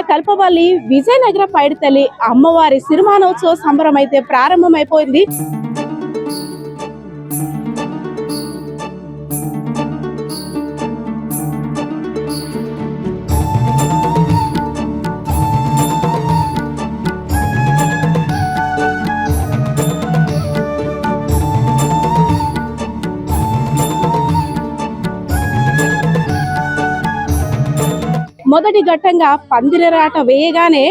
కేంద్ర కల్పవల్లి విజయనగర పైడితల్లి అమ్మవారి సిరిమానోత్సవ సంబరం అయితే ప్రారంభమైపోయింది మొదటి ఘట్టంగా రాట వేయగానే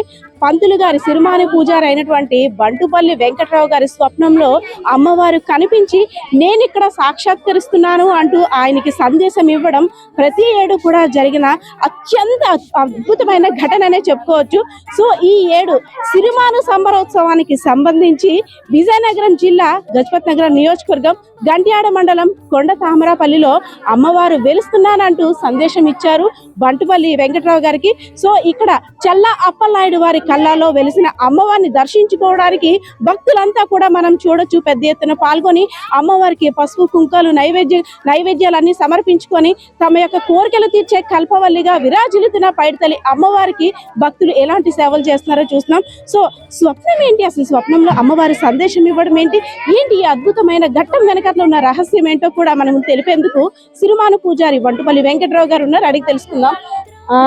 పంతులు గారి సిరిమాని పూజారి అయినటువంటి బంటుపల్లి వెంకట్రావు గారి స్వప్నంలో అమ్మవారు కనిపించి నేను ఇక్కడ సాక్షాత్కరిస్తున్నాను అంటూ ఆయనకి సందేశం ఇవ్వడం ప్రతి ఏడు కూడా జరిగిన అత్యంత అద్భుతమైన ఘటననే చెప్పుకోవచ్చు సో ఈ ఏడు సిరిమాను సంబరోత్సవానికి సంబంధించి విజయనగరం జిల్లా గజపత్ నగరం నియోజకవర్గం గంట్యాడ మండలం కొండ తామరాపల్లిలో అమ్మవారు వెలుస్తున్నానంటూ సందేశం ఇచ్చారు బంటుపల్లి వెంకట్రావు గారికి సో ఇక్కడ చల్ల అప్పలనాయుడు వారి కళ్ళలో వెలిసిన అమ్మవారిని దర్శించుకోవడానికి భక్తులంతా కూడా మనం చూడొచ్చు పెద్ద ఎత్తున పాల్గొని అమ్మవారికి పసుపు కుంకాలు నైవేద్య నైవేద్యాలన్నీ సమర్పించుకొని తమ యొక్క కోరికలు తీర్చే కల్పవల్లిగా విరాజిల్లుతున్న పైడితల్లి అమ్మవారికి భక్తులు ఎలాంటి సేవలు చేస్తున్నారో చూస్తున్నాం సో స్వప్నం ఏంటి అసలు స్వప్నంలో అమ్మవారి సందేశం ఇవ్వడం ఏంటి ఏంటి ఈ అద్భుతమైన ఘట్టం వెనకట్లో ఉన్న రహస్యం ఏంటో కూడా మనం తెలిపేందుకు సిరిమాను పూజారి వంటుపల్లి వెంకట్రావు గారు ఉన్నారు అడిగి తెలుసుకుందాం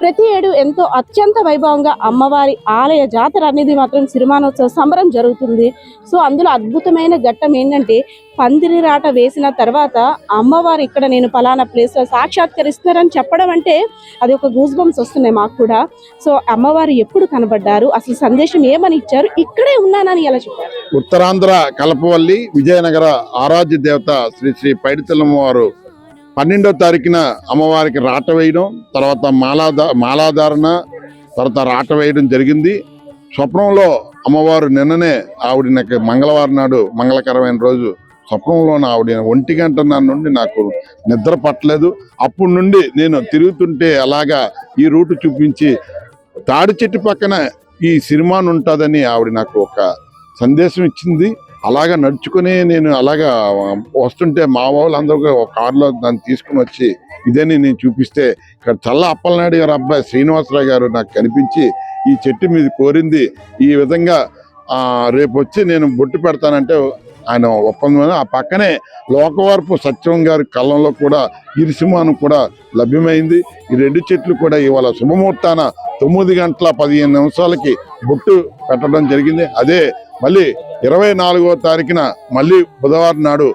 ప్రతి ఏడు ఎంతో అత్యంత వైభవంగా అమ్మవారి ఆలయ జాతర అనేది మాత్రం సిరిమానోత్సవ సంబరం జరుగుతుంది సో అందులో అద్భుతమైన ఘట్టం ఏంటంటే పందిరి రాట వేసిన తర్వాత అమ్మవారు ఇక్కడ నేను పలానా ప్లేస్లో సాక్షాత్కరిస్తున్నారని చెప్పడం అంటే అది ఒక గూస్ వస్తున్నాయి మాకు కూడా సో అమ్మవారు ఎప్పుడు కనబడ్డారు అసలు సందేశం ఏమని ఇచ్చారు ఇక్కడే ఉన్నానని ఎలా చెప్పారు ఉత్తరాంధ్ర కలపవల్లి విజయనగర ఆరాధ్య దేవత శ్రీ శ్రీ పైడితల్లమ్మ వారు పన్నెండో తారీఖున అమ్మవారికి రాట వేయడం తర్వాత మాలాద మాలాధారణ తర్వాత రాట వేయడం జరిగింది స్వప్నంలో అమ్మవారు నిన్ననే ఆవిడ నాకు మంగళవారం నాడు మంగళకరమైన రోజు స్వప్నంలో ఆవిడ ఒంటి గంట నా నుండి నాకు నిద్ర పట్టలేదు అప్పటి నుండి నేను తిరుగుతుంటే అలాగా ఈ రూటు చూపించి తాడి చెట్టు పక్కన ఈ సినిమాను ఉంటుందని ఆవిడ నాకు ఒక సందేశం ఇచ్చింది అలాగ నడుచుకుని నేను అలాగా వస్తుంటే మా వాళ్ళందరూ ఒక కారులో దాన్ని తీసుకుని వచ్చి ఇదని నేను చూపిస్తే ఇక్కడ చల్ల అప్పలనాయుడు గారు అబ్బాయి శ్రీనివాసరావు గారు నాకు కనిపించి ఈ చెట్టు మీద కోరింది ఈ విధంగా రేపు వచ్చి నేను బొట్టు పెడతానంటే ఆయన ఒప్పందమైన ఆ పక్కనే లోకవార్పు సత్యం గారి కాలంలో కూడా సినిమాను కూడా లభ్యమైంది ఈ రెండు చెట్లు కూడా ఇవాళ శుభముహూర్తాన తొమ్మిది గంటల పదిహేను నిమిషాలకి బొట్టు పెట్టడం జరిగింది అదే మళ్ళీ ఇరవై నాలుగో తారీఖున మళ్ళీ బుధవారం నాడు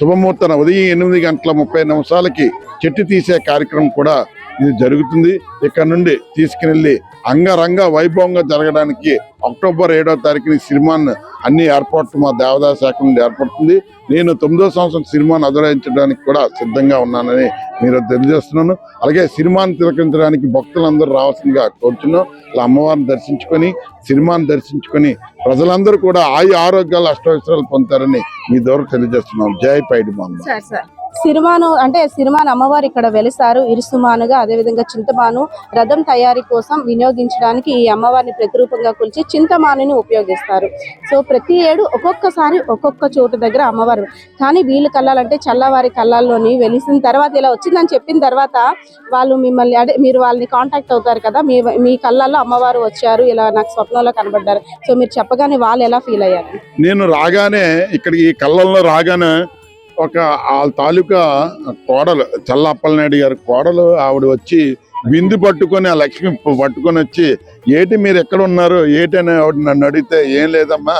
శుభముహూర్తన ఉదయం ఎనిమిది గంటల ముప్పై నిమిషాలకి చెట్టు తీసే కార్యక్రమం కూడా ఇది జరుగుతుంది ఇక్కడ నుండి తీసుకెళ్లి అంగరంగ వైభవంగా జరగడానికి అక్టోబర్ ఏడవ తారీఖుని సినిమాను అన్ని ఏర్పాట్లు మా దేవదా శాఖ నుండి ఏర్పడుతుంది నేను తొమ్మిదో సంవత్సరం సినిమాను అదలాయించడానికి కూడా సిద్ధంగా ఉన్నానని మీరు తెలియజేస్తున్నాను అలాగే సినిమాను తిలకించడానికి భక్తులందరూ రావాల్సిందిగా కోరుతున్నాం ఇలా అమ్మవారిని దర్శించుకొని సినిమాను దర్శించుకొని ప్రజలందరూ కూడా ఆయు ఆరోగ్యాలు అష్టవసరాలు పొందుతారని మీ ద్వారా తెలియజేస్తున్నాం జై మా సిరిమాను అంటే సిరిమాను అమ్మవారు ఇక్కడ వెలిసారు ఇరుసుమానుగా అదేవిధంగా చింతమాను రథం తయారీ కోసం వినియోగించడానికి ఈ అమ్మవారిని ప్రతిరూపంగా కొలిచి చింతమానుని ఉపయోగిస్తారు సో ప్రతి ఏడు ఒక్కొక్కసారి ఒక్కొక్క చోటు దగ్గర అమ్మవారు కానీ వీళ్ళు కళ్ళాలంటే చల్లవారి కళ్ళల్లోని వెలిసిన తర్వాత ఇలా వచ్చిందని చెప్పిన తర్వాత వాళ్ళు మిమ్మల్ని అంటే మీరు వాళ్ళని కాంటాక్ట్ అవుతారు కదా మీ మీ కళ్ళల్లో అమ్మవారు వచ్చారు ఇలా నాకు స్వప్నంలో కనబడ్డారు సో మీరు చెప్పగానే వాళ్ళు ఎలా ఫీల్ అయ్యారు నేను రాగానే ఇక్కడ ఈ కళ్ళల్లో రాగానే ఒక వాళ్ళ తాలూకా కోడలు చల్లప్పలనాయుడు గారు గారి కోడలు ఆవిడ వచ్చి విందు పట్టుకొని ఆ లక్ష్మి పట్టుకొని వచ్చి ఏటి మీరు ఎక్కడ ఉన్నారు ఏటి అని ఆవిడ నన్ను అడిగితే ఏం లేదమ్మా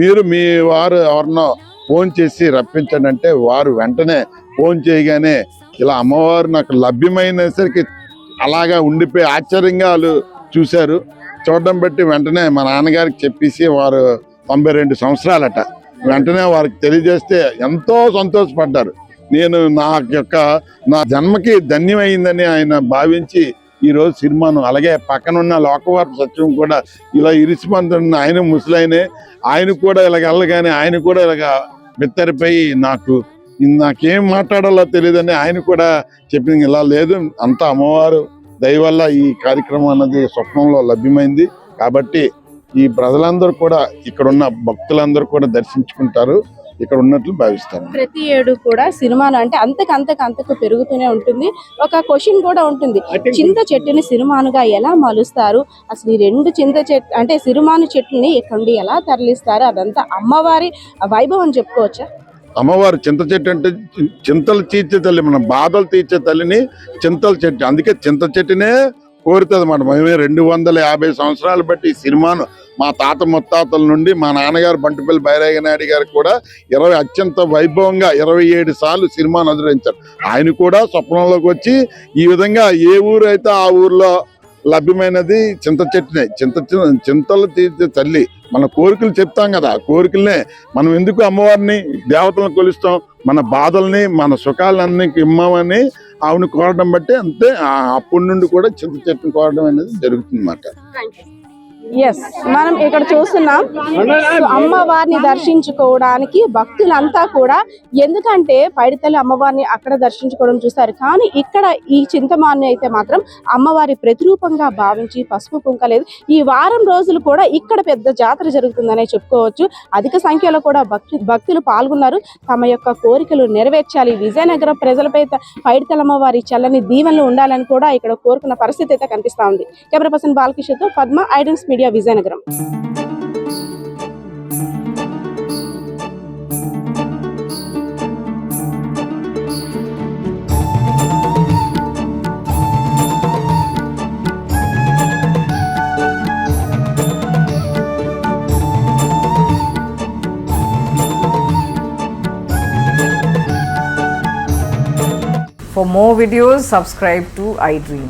మీరు మీ వారు ఎవరినో ఫోన్ చేసి రప్పించండి అంటే వారు వెంటనే ఫోన్ చేయగానే ఇలా అమ్మవారు నాకు లభ్యమైనసరికి అలాగా ఉండిపోయి ఆశ్చర్యంగా వాళ్ళు చూశారు చూడడం బట్టి వెంటనే మా నాన్నగారికి చెప్పేసి వారు తొంభై రెండు సంవత్సరాలట వెంటనే వారికి తెలియజేస్తే ఎంతో సంతోషపడ్డారు నేను నా యొక్క నా జన్మకి ధన్యమైందని ఆయన భావించి ఈరోజు సినిమాను అలాగే పక్కనున్న లోకవార్పు సత్యం కూడా ఇలా ఇరిసిమంతున్న ఆయన ముసలాయనే ఆయన కూడా ఇలాగ వెళ్ళగానే ఆయన కూడా ఇలాగ బిత్తరిపోయి నాకు నాకేం మాట్లాడాలో తెలియదని ఆయన కూడా చెప్పింది ఇలా లేదు అంత అమ్మవారు దయవల్ల ఈ కార్యక్రమం అన్నది స్వప్నంలో లభ్యమైంది కాబట్టి ఈ ప్రజలందరూ కూడా ఇక్కడ ఉన్న భక్తులందరూ కూడా దర్శించుకుంటారు ఇక్కడ ఉన్నట్లు భావిస్తాను ప్రతి ఏడు కూడా సినిమాలు అంటే అంతకు అంతకు అంతకు పెరుగుతూనే ఉంటుంది ఒక క్వశ్చన్ కూడా ఉంటుంది చింత చెట్టుని సినిమానుగా ఎలా మలుస్తారు అసలు ఈ రెండు చింత చెట్టు అంటే సినిమాను చెట్టుని ఇక్కడ ఎలా తరలిస్తారు అదంతా అమ్మవారి వైభవం చెప్పుకోవచ్చా అమ్మవారు చింత చెట్టు అంటే చింతలు తీర్చే తల్లి మన బాధలు తీర్చే తల్లిని చింతల చెట్టు అందుకే చింత చెట్టునే కోరుతుంది అనమాట మేమే రెండు వందల యాభై సంవత్సరాలు బట్టి ఈ సినిమాను మా తాత ముత్తాతల నుండి మా నాన్నగారు బంటుపల్లి బైరాగ నాయుడు గారు కూడా ఇరవై అత్యంత వైభవంగా ఇరవై ఏడు సార్లు సినిమాను అనుసరించారు ఆయన కూడా స్వప్నంలోకి వచ్చి ఈ విధంగా ఏ ఊరు అయితే ఆ ఊర్లో లభ్యమైనది చింత చెట్టునే చింత చింతలు తీర్చే తల్లి మన కోరికలు చెప్తాం కదా కోరికలనే మనం ఎందుకు అమ్మవారిని దేవతలను కొలుస్తాం మన బాధల్ని మన సుఖాలన్నీ ఇమ్మమని ఆవును కోరడం బట్టి అంతే అప్పటి నుండి కూడా చింత చెట్టును కోరడం అనేది జరుగుతుంది అన్నమాట ఎస్ మనం ఇక్కడ చూస్తున్నాం అమ్మవారిని దర్శించుకోవడానికి భక్తులంతా కూడా ఎందుకంటే పైడితల్లి అమ్మవారిని అక్కడ దర్శించుకోవడం చూస్తారు కానీ ఇక్కడ ఈ చింతమాన్ని అయితే మాత్రం అమ్మవారి ప్రతిరూపంగా భావించి పసుపు కుంకలేదు ఈ వారం రోజులు కూడా ఇక్కడ పెద్ద జాతర జరుగుతుందనే చెప్పుకోవచ్చు అధిక సంఖ్యలో కూడా భక్తు భక్తులు పాల్గొన్నారు తమ యొక్క కోరికలు నెరవేర్చాలి విజయనగరం ప్రజలపై పైడితల్లి అమ్మవారి చల్లని దీవెనలు ఉండాలని కూడా ఇక్కడ కోరుకున్న పరిస్థితి అయితే కనిపిస్తా ఉంది కెమెరా పర్సన్ బాలకిషోర్తో Padma ఐడెన్స్ Media Vizianagaram For more videos, subscribe to iDream.